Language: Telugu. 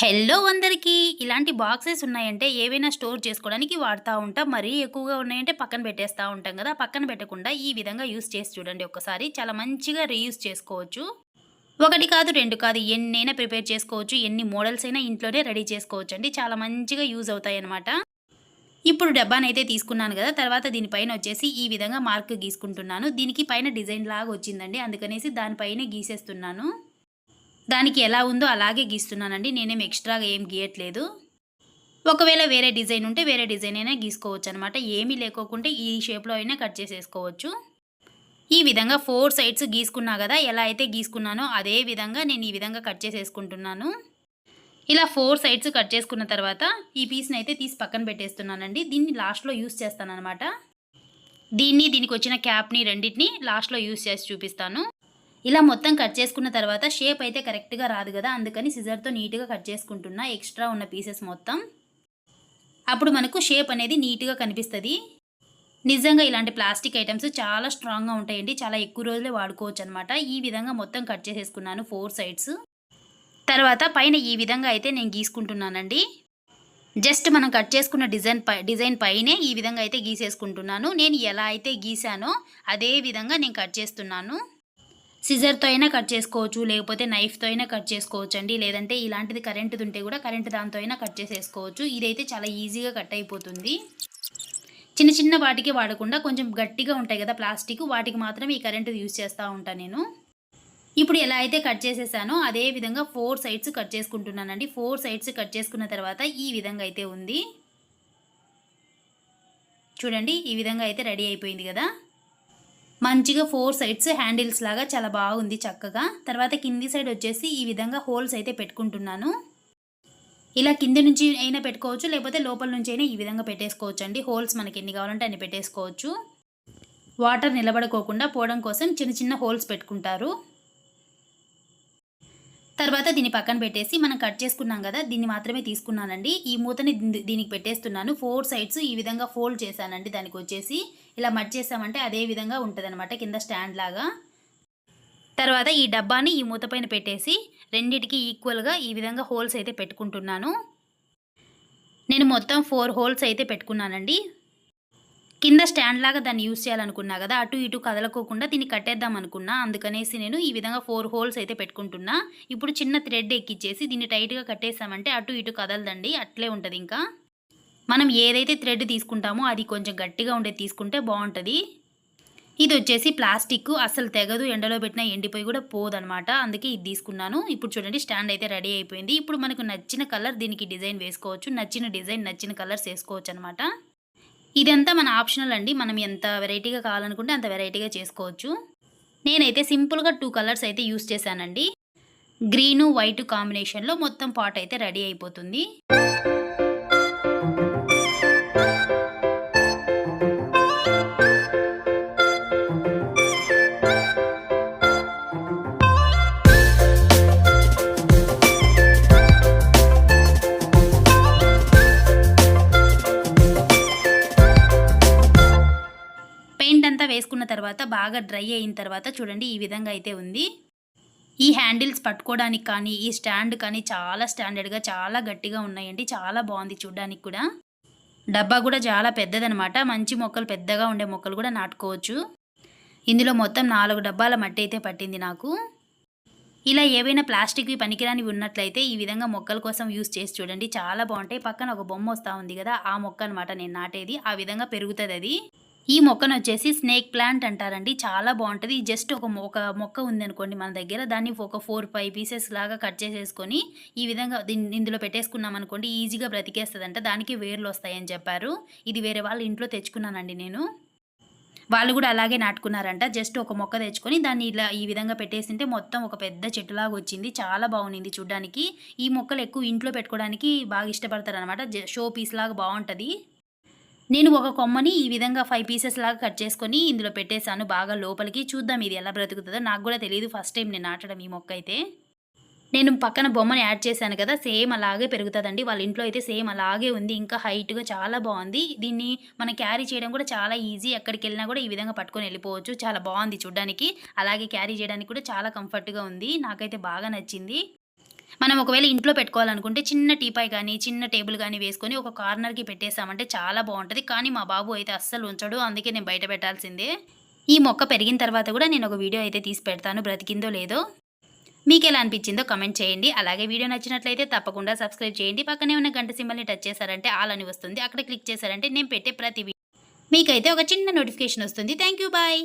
హెల్లో అందరికీ. ఇలాంటి బాక్సెస్ ఉన్నాయంటే ఏవైనా స్టోర్ చేసుకోవడానికి వాడుతూ ఉంటాం. మరీ ఎక్కువగా ఉన్నాయంటే పక్కన పెట్టేస్తూ ఉంటాం కదా. పక్కన పెట్టకుండా ఈ విధంగా యూస్ చేసి చూడండి ఒకసారి. చాలా మంచిగా రీయూస్ చేసుకోవచ్చు. ఒకటి కాదు రెండు కాదు ఎన్నైనా ప్రిపేర్ చేసుకోవచ్చు. ఎన్ని మోడల్స్ అయినా ఇంట్లోనే రెడీ చేసుకోవచ్చు అండి చాలా మంచిగా యూజ్ అవుతాయి అనమాట ఇప్పుడు డబ్బానైతే తీసుకున్నాను కదా. తర్వాత దీనిపైన వచ్చేసి ఈ విధంగా మార్క్ గీసుకుంటున్నాను. దీనికి పైన డిజైన్ లాగా వచ్చిందండి. అందుకనేసి దానిపైనే గీసేస్తున్నాను. దానికి ఎలా ఉందో అలాగే గీస్తున్నానండి. నేనేం ఎక్స్ట్రాగా ఏం గీయట్లేదు. ఒకవేళ వేరే డిజైన్ ఉంటే వేరే డిజైన్ అయినా గీసుకోవచ్చు అనమాట ఏమీ లేకోకుంటే ఈ షేప్లో అయినా కట్ చేసేసుకోవచ్చు. ఈ విధంగా ఫోర్ సైడ్స్ గీసుకున్నా కదా ఎలా అయితే గీసుకున్నానో అదే విధంగా నేను ఈ విధంగా కట్ చేసేసుకుంటున్నాను. ఇలా ఫోర్ సైడ్స్ కట్ చేసుకున్న తర్వాత ఈ పీస్ని అయితే తీసి పక్కన పెట్టేస్తున్నానండి. దీన్ని లాస్ట్లో యూస్ చేస్తానన్నమాట. దీన్ని దీనికి వచ్చిన క్యాప్ని రెండింటిని లాస్ట్లో యూస్ చేసి చూపిస్తాను. ఇలా మొత్తం కట్ చేసుకున్న తర్వాత షేప్ అయితే కరెక్ట్గా రాదు కదా అందుకని సిజర్తో నీట్గా కట్ చేసుకుంటున్నా. ఎక్స్ట్రా ఉన్న పీసెస్ మొత్తం. అప్పుడు మనకు షేప్ అనేది నీట్గా కనిపిస్తుంది. నిజంగా ఇలాంటి ప్లాస్టిక్ ఐటమ్స్ చాలా స్ట్రాంగ్గా ఉంటాయండి. చాలా ఎక్కువ రోజులే వాడుకోవచ్చు అనమాట ఈ విధంగా మొత్తం కట్ చేసేసుకున్నాను ఫోర్ సైడ్స్. తర్వాత పైన ఈ విధంగా అయితే నేను గీసుకుంటున్నానండి. జస్ట్ మనం కట్ చేసుకున్న డిజైన్ పై డిజైన్ పైనే ఈ విధంగా అయితే గీసేసుకుంటున్నాను. నేను ఎలా అయితే గీసానో అదే విధంగా నేను కట్ చేస్తున్నాను. సిజర్తో అయినా కట్ చేసుకోవచ్చు లేకపోతే నైఫ్తో అయినా కట్ చేసుకోవచ్చు అండి లేదంటే ఇలాంటిది కరెంటుది ఉంటే కూడా కరెంటు దాంతో అయినా కట్ చేసేసుకోవచ్చు. ఇదైతే చాలా ఈజీగా కట్ అయిపోతుంది. చిన్న చిన్న వాటికి వాడకుండా కొంచెం గట్టిగా ఉంటాయి కదా ప్లాస్టిక్ వాటికి మాత్రం ఈ కరెంటు యూజ్ చేస్తూ ఉంటాను నేను. ఇప్పుడు ఎలా అయితే కట్ చేసేసానో అదే విధంగా ఫోర్ సైడ్స్ కట్ చేసుకుంటున్నానండి. ఫోర్ సైడ్స్ కట్ చేసుకున్న తర్వాత ఈ విధంగా అయితే ఉంది. చూడండి ఈ విధంగా అయితే రెడీ అయిపోయింది కదా. మంచిగా ఫోర్ సైడ్స్ హ్యాండిల్స్ లాగా చాలా బాగుంది చక్కగా. తర్వాత కింది సైడ్ వచ్చేసి ఈ విధంగా హోల్స్ అయితే పెట్టుకుంటున్నాను. ఇలా కింది నుంచి అయినా పెట్టుకోవచ్చు లేకపోతే లోపల నుంచి అయినా ఈ విధంగా పెట్టేసుకోవచ్చు అండి హోల్స్ మనకి ఎన్ని కావాలంటే అన్ని పెట్టేసుకోవచ్చు. వాటర్ నిలబడుకోకుండా పోవడం కోసం చిన్న చిన్న హోల్స్ పెట్టుకుంటారు. తర్వాత దీన్ని పక్కన పెట్టేసి మనం కట్ చేసుకున్నాం కదా దీన్ని మాత్రమే తీసుకున్నానండి. ఈ మూతని దీనికి పెట్టేస్తున్నాను. ఫోర్ సైడ్స్ ఈ విధంగా ఫోల్డ్ చేశానండి దానికి వచ్చేసి. ఇలా మట్ చేసామంటే అదే విధంగా ఉంటుంది కింద స్టాండ్ లాగా. తర్వాత ఈ డబ్బాని ఈ మూత పైన పెట్టేసి రెండిటికి ఈక్వల్గా ఈ విధంగా హోల్స్ అయితే పెట్టుకుంటున్నాను. నేను మొత్తం ఫోర్ హోల్స్ అయితే పెట్టుకున్నానండి. కింద స్టాండ్ లాగా దాన్ని యూస్ చేయాలనుకున్నా కదా అటు ఇటు కదలకోకుండా దీన్ని కట్టేద్దాం అనుకున్నా అందుకనేసి నేను ఈ విధంగా ఫోర్ హోల్స్ అయితే పెట్టుకుంటున్నా. ఇప్పుడు చిన్న థ్రెడ్ ఎక్కిచ్చేసి దీన్ని టైట్గా కట్టేసామంటే అటు ఇటు కదలదండి అట్లే ఉంటుంది ఇంకా. మనం ఏదైతే థ్రెడ్ తీసుకుంటామో అది కొంచెం గట్టిగా ఉండేది తీసుకుంటే బాగుంటుంది. ఇది వచ్చేసి ప్లాస్టిక్ అసలు తెగదు ఎండలో పెట్టినా ఎండిపోయి కూడా పోదనమాట అందుకే ఇది తీసుకున్నాను. ఇప్పుడు చూడండి స్టాండ్ అయితే రెడీ అయిపోయింది. ఇప్పుడు మనకు నచ్చిన కలర్ దీనికి డిజైన్ వేసుకోవచ్చు నచ్చిన డిజైన్ నచ్చిన కలర్స్ వేసుకోవచ్చు అనమాట ఇదంతా మన ఆప్షనల్ అండి. మనం ఎంత వెరైటీగా కావాలనుకుంటే అంత వెరైటీగా చేసుకోవచ్చు. నేనైతే సింపుల్గా టూ కలర్స్ అయితే యూస్ చేశానండి. గ్రీను వైట్ కాంబినేషన్లో మొత్తం పాట్ అయితే రెడీ అయిపోతుంది. అంతా వేసుకున్న తర్వాత బాగా డ్రై అయిన తర్వాత చూడండి ఈ విధంగా అయితే ఉంది. ఈ హ్యాండిల్స్ పట్టుకోవడానికి కానీ ఈ స్టాండ్ కానీ చాలా స్టాండర్డ్గా చాలా గట్టిగా ఉన్నాయండి. చాలా బాగుంది చూడడానికి కూడా. డబ్బా కూడా చాలా పెద్దదనమాట. మంచి మొక్కలు పెద్దగా ఉండే మొక్కలు కూడా నాటుకోవచ్చు. ఇందులో మొత్తం నాలుగు డబ్బాల మట్టి అయితే పట్టింది నాకు. ఇలా ఏవైనా ప్లాస్టిక్వి పనికిరానివి ఉన్నట్లయితే ఈ విధంగా మొక్కల కోసం యూస్ చేసి చూడండి. చాలా బాగుంటాయి. పక్కన ఒక బొమ్మ వస్తూ ఉంది కదా ఆ మొక్క అనమాట నేను నాటేది. ఆ విధంగా పెరుగుతుంది అది. ఈ మొక్కను వచ్చేసి స్నేక్ ప్లాంట్ అంటారండి. చాలా బాగుంటుంది. జస్ట్ ఒక మొక్క ఒక మొక్క ఉందనుకోండి మన దగ్గర. దాన్ని ఒక ఫోర్ ఫైవ్ పీసెస్ లాగా కట్ చేసేసుకొని ఈ విధంగా దీన్ని ఇందులో పెట్టేసుకున్నాం అనుకోండి ఈజీగా బ్రతికేస్తుందంట. దానికి వేర్లు వస్తాయని చెప్పారు. ఇది వేరే వాళ్ళ ఇంట్లో తెచ్చుకున్నానండి నేను. వాళ్ళు కూడా అలాగే నాటుకున్నారంట. జస్ట్ ఒక మొక్క తెచ్చుకొని దాన్ని ఇలా ఈ విధంగా పెట్టేసింటే మొత్తం ఒక పెద్ద చెట్టులాగా వచ్చింది. చాలా బాగుంది చూడ్డానికి. ఈ మొక్కలు ఎక్కువ ఇంట్లో పెట్టుకోవడానికి బాగా ఇష్టపడతారు అనమాట షో పీస్ లాగా బాగుంటుంది. నేను ఒక కొమ్మని ఈ విధంగా ఫైవ్ పీసెస్ లాగా కట్ చేసుకొని ఇందులో పెట్టేశాను. బాగా లోపలికి చూద్దాం ఇది ఎలా బ్రతుకుతుందో. నాకు కూడా తెలియదు ఫస్ట్ టైం నేను నాటడం ఈ మొక్క అయితే. నేను పక్కన బొమ్మని యాడ్ చేశాను కదా సేమ్ అలాగే పెరుగుతుందండి. వాళ్ళ ఇంట్లో అయితే సేమ్ అలాగే ఉంది. ఇంకా హైట్గా చాలా బాగుంది. దీన్ని మనం క్యారీ చేయడం కూడా చాలా ఈజీ ఎక్కడికి వెళ్ళినా కూడా ఈ విధంగా పట్టుకొని వెళ్ళిపోవచ్చు. చాలా బాగుంది చూడడానికి. అలాగే క్యారీ చేయడానికి కూడా చాలా కంఫర్ట్గా ఉంది. నాకైతే బాగా నచ్చింది. మనం ఒకవేళ ఇంట్లో పెట్టుకోవాలనుకుంటే చిన్న టీపాయ్ కానీ చిన్న టేబుల్ కానీ వేసుకొని ఒక కార్నర్కి పెట్టేసామంటే చాలా బాగుంటుంది. కానీ మా బాబు అయితే అస్సలు ఉంచడు. అందుకే నేను బయట పెట్టాల్సిందే. ఈ మొక్క పెరిగిన తర్వాత కూడా నేను ఒక వీడియో అయితే తీసి పెడతాను. బ్రతికిందో లేదో మీకు ఎలా అనిపించిందో కమెంట్ చేయండి. అలాగే వీడియో నచ్చినట్లయితే తప్పకుండా సబ్స్క్రైబ్ చేయండి. పక్కనే ఉన్న గంట సింబల్ని టచ్ చేశారంటే ఆల్ అని వస్తుంది. అక్కడ క్లిక్ చేశారంటే నేను పెట్టే ప్రతి వీడియో. మీకైతే ఒక చిన్న నోటిఫికేషన్ వస్తుంది. Thank you bye.